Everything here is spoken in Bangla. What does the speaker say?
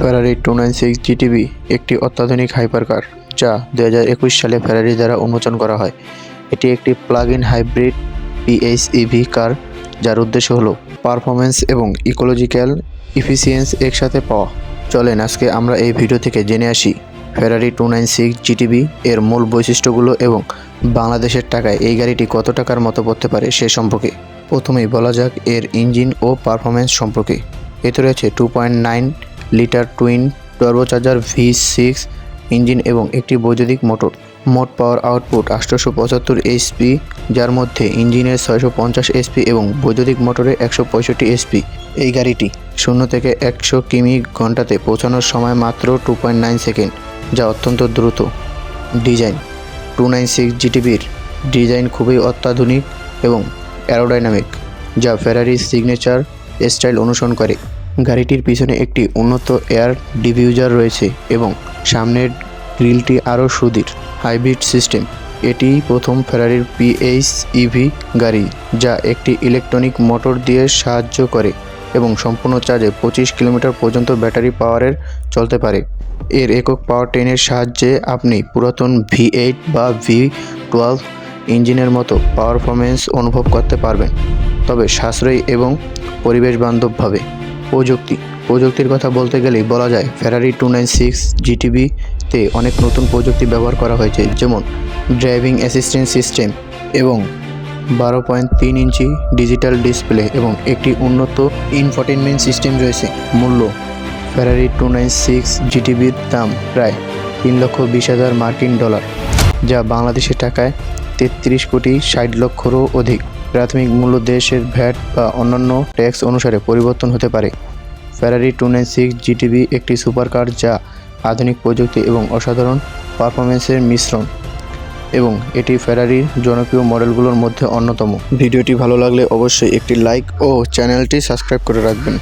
Ferrari two nine six GTV একটি অত্যাধুনিক হাইপারকার যা দু হাজার একুশ সালে ফেরারি দ্বারা উন্মোচন করা হয়। এটি একটি plug in hybrid PHEV car যার উদ্দেশ্য হলো পারফরমেন্স এবং ইকোলজিক্যাল ইফিসিয়েন্স একসাথে পাওয়া। চলেন আজকে আমরা এই ভিডিও থেকে জেনে আসি Ferrari two nine six GTV এর মূল বৈশিষ্ট্যগুলো এবং বাংলাদেশের টাকায় এই গাড়িটি কত টাকার মতো পড়তে পারে সে সম্পর্কে। প্রথমেই বলা যাক এর ইঞ্জিন ও পারফরমেন্স সম্পর্কে। এতে রয়েছে two point nine litre twin turbocharger V six engine এবং একটি বৈদ্যুতিক মোটর। মোট পাওয়ার আউটপুট আটশোশো পঁচাত্তর এইচপি যার মধ্যে ইঞ্জিনের ছয়শো পঞ্চাশ এসপি এবং বৈদ্যুতিক মোটরে একশো পঁয়ষট্টি এসপি এই গাড়িটি শূন্য থেকে একশো কিমি ঘন্টাতে পৌঁছানোর সময় মাত্র টু পয়েন্ট নাইন সেকেন্ড যা অত্যন্ত দ্রুত। ডিজাইন টু নাইন সিক্স জিটিভির ডিজাইন খুবই অত্যাধুনিক এবং অ্যারোডাইনামিক যা ফেরারি সিগনেচার স্টাইল অনুসরণ করে। গাড়িটির পিছনে একটি উন্নত এয়ার ডিফিউজার রয়েছে এবং সামনের গ্রিলটি আরও সুদীর হাইব্রিড সিস্টেম। এটি প্রথম ফেরারির পিএইচ ইভি গাড়ি, যা একটি ইলেকট্রনিক মোটর দিয়ে সাহায্য করে এবং সম্পূর্ণ চার্জে পঁচিশ কিলোমিটার পর্যন্ত ব্যাটারি পাওয়ারের চলতে পারে। এর একক পাওয়ার ট্রেনের সাহায্যে আপনি পুরাতন ভি এইট বা ভি টুয়েলভ ইঞ্জিনের মতো পারফরমেন্স অনুভব করতে পারবেন, তবে সাশ্রয়ী এবং পরিবেশ বান্ধবভাবে প্রযুক্তি। প্রযুক্তির কথা বলতে গেলেই বলা যায় ফেরারি টু নাইন সিক্স জিটিভিতে অনেক নতুন প্রযুক্তি ব্যবহার করা হয়েছে, যেমন ড্রাইভিং অ্যাসিস্ট্যান্ট সিস্টেম এবং বারো পয়েন্ট তিন ইঞ্চি ডিজিটাল ডিসপ্লে এবং একটি উন্নত ইনফোটেনমেন্ট সিস্টেম রয়েছে। মূল্য ফেরারি টু নাইন সিক্স জিটিভির দাম প্রায় তিন লক্ষ বিশ হাজার মার্কিন ডলার, যা বাংলাদেশের টাকায় তেত্রিশ কোটি ষাট লক্ষরও অধিক। প্রাথমিক মূল্য দেশের ভ্যাট বা অন্যান্য ট্যাক্স অনুসারে পরিবর্তন হতে পারে। Ferrari two nine six GTV একটি সুপারকার যা আধুনিক প্রযুক্তি এবং অসাধারণ পারফরমেন্সের মিশ্রণ এবং এটি ফেরারির জনপ্রিয় মডেলগুলোর মধ্যে অন্যতম। ভিডিওটি ভালো লাগলে অবশ্যই একটি লাইক ও চ্যানেলটি সাবস্ক্রাইব করে রাখবেন।